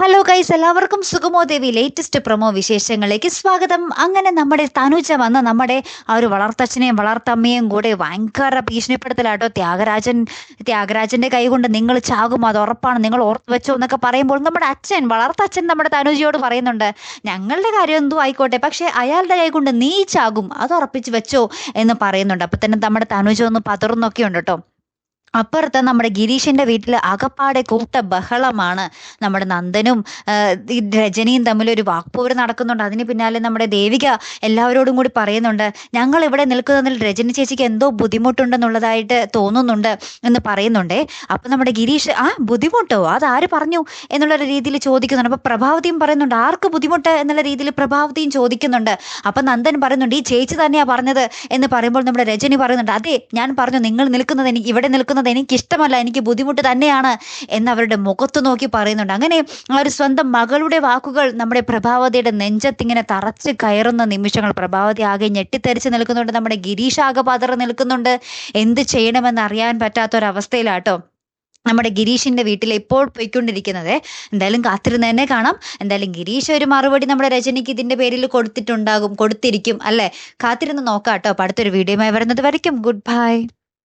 Hello guys എല്ലാവർക്കും സുഗമോ ദേവി latest promo വിശേഷങ്ങളിലേക്ക് സ്വാഗതം. അങ്ങനെ നമ്മുടെ തനുജ വന്ന് നമ്മുടെ ആ ഒരു വളർത്തച്ഛനെയും വളർത്തമ്മയും കൂടെ ഭയങ്കര ഭീഷണിപ്പെടുത്തലാട്ടോ ത്യാഗരാജൻ ത്യാഗരാജന്റെ കൈ കൊണ്ട് നിങ്ങൾ ചാകും അത് ഉറപ്പാണ്. നിങ്ങൾ ഓർത്ത് വെച്ചോ എന്നൊക്കെ പറയുമ്പോൾ നമ്മുടെ അച്ഛൻ വളർത്തച്ഛൻ നമ്മുടെ തനുജയോട് പറയുന്നുണ്ട്. ഞങ്ങളുടെ കാര്യം എന്തോ ആയിക്കോട്ടെ പക്ഷേ അയാളുടെ കൈ കൊണ്ട് നീ ചാകും അത് ഉറപ്പിച്ച് വെച്ചോ എന്ന് പറയുന്നുണ്ട്. അപ്പൊ തന്നെ നമ്മുടെ തനുജ ഒന്ന് പതറുന്നൊക്കെ ഉണ്ട് കേട്ടോ. അപ്പുറത്ത് നമ്മുടെ ഗിരീഷിന്റെ വീട്ടിൽ അകപ്പാടെ കൂട്ട ബഹളമാണ് നമ്മുടെ നന്ദനും രജനിയും തമ്മിൽ ഒരു വാക്പോര് നടക്കുന്നുണ്ട്. അതിന് പിന്നാലെ നമ്മുടെ ദേവിക എല്ലാവരോടും കൂടി പറയുന്നുണ്ട് ഞങ്ങൾ ഇവിടെ നിൽക്കുന്നതിൽ രജനി ചേച്ചിക്ക് എന്തോ ബുദ്ധിമുട്ടുണ്ടെന്നുള്ളതായിട്ട് തോന്നുന്നുണ്ട് എന്ന് പറയുന്നുണ്ടേ. അപ്പൊ നമ്മുടെ ഗിരീഷ് ആ ബുദ്ധിമുട്ടോ? അതാര് പറഞ്ഞു? എന്നുള്ള രീതിയിൽ ചോദിക്കുന്നുണ്ട്. അപ്പൊ പ്രഭാവതിയും പറയുന്നുണ്ട് ആർക്ക് ബുദ്ധിമുട്ട്? എന്നുള്ള രീതിയിൽ പ്രഭാവതിയും ചോദിക്കുന്നുണ്ട്. അപ്പൊ നന്ദൻ പറയുന്നുണ്ട് ഈ ചേച്ചി തന്നെയാ പറഞ്ഞത് എന്ന് പറയുമ്പോൾ നമ്മുടെ രജനി പറയുന്നുണ്ട് അതെ ഞാൻ പറഞ്ഞു നിങ്ങൾ നിൽക്കുന്നത് എനിക്ക് ഇവിടെ നിൽക്കുന്നത് എനിക്ക് ഇഷ്ടമല്ല എനിക്ക് ബുദ്ധിമുട്ട് തന്നെയാണ് എന്ന് അവരുടെ മുഖത്ത് നോക്കി പറയുന്നുണ്ട്. അങ്ങനെ ഒരു സ്വന്തം മകളുടെ വാക്കുകൾ നമ്മുടെ പ്രഭാവതിയുടെ നെഞ്ചത്തിങ്ങനെ തറച്ച് കയറുന്ന നിമിഷങ്ങൾ പ്രഭാവതി ആകെ ഞെട്ടിത്തെറിച്ച് നിൽക്കുന്നുണ്ട്. നമ്മുടെ ഗിരീഷ് ആകെ നിൽക്കുന്നുണ്ട്. എന്ത് ചെയ്യണമെന്ന് അറിയാൻ പറ്റാത്ത ഒരവസ്ഥയിലാട്ടോ നമ്മുടെ ഗിരീഷിന്റെ വീട്ടിൽ ഇപ്പോൾ പോയിക്കൊണ്ടിരിക്കുന്നത്. എന്തായാലും കാത്തിരുന്ന് തന്നെ കാണാം. എന്തായാലും ഗിരീഷ് ഒരു മറുപടി നമ്മുടെ രജനിക്ക് ഇതിന്റെ പേരിൽ കൊടുത്തിട്ടുണ്ടാകും കൊടുത്തിരിക്കും അല്ലേ? കാത്തിരുന്ന് നോക്കാം കേട്ടോ. അടുത്തൊരു വീഡിയോയുമായി വരുന്നത് വരയ്ക്കും. Good bye